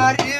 Maria.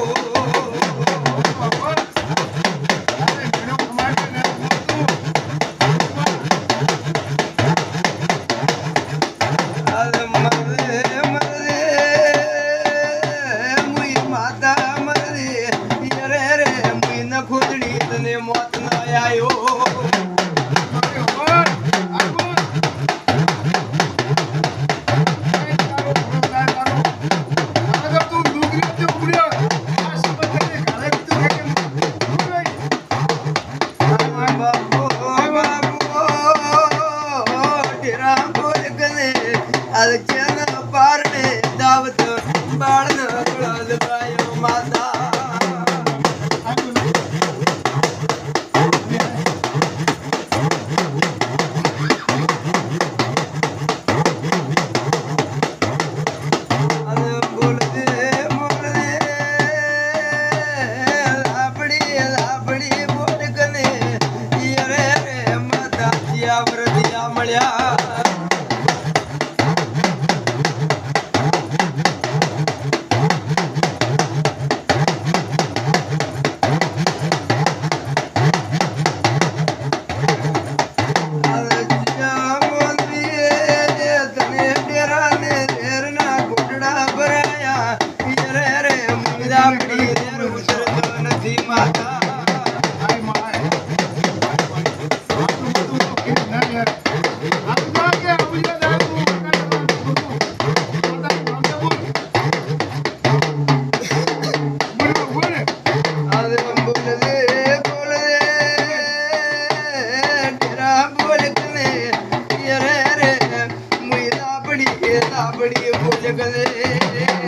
Oh, oh, oh, அதுக்கு बड़ी वो जगह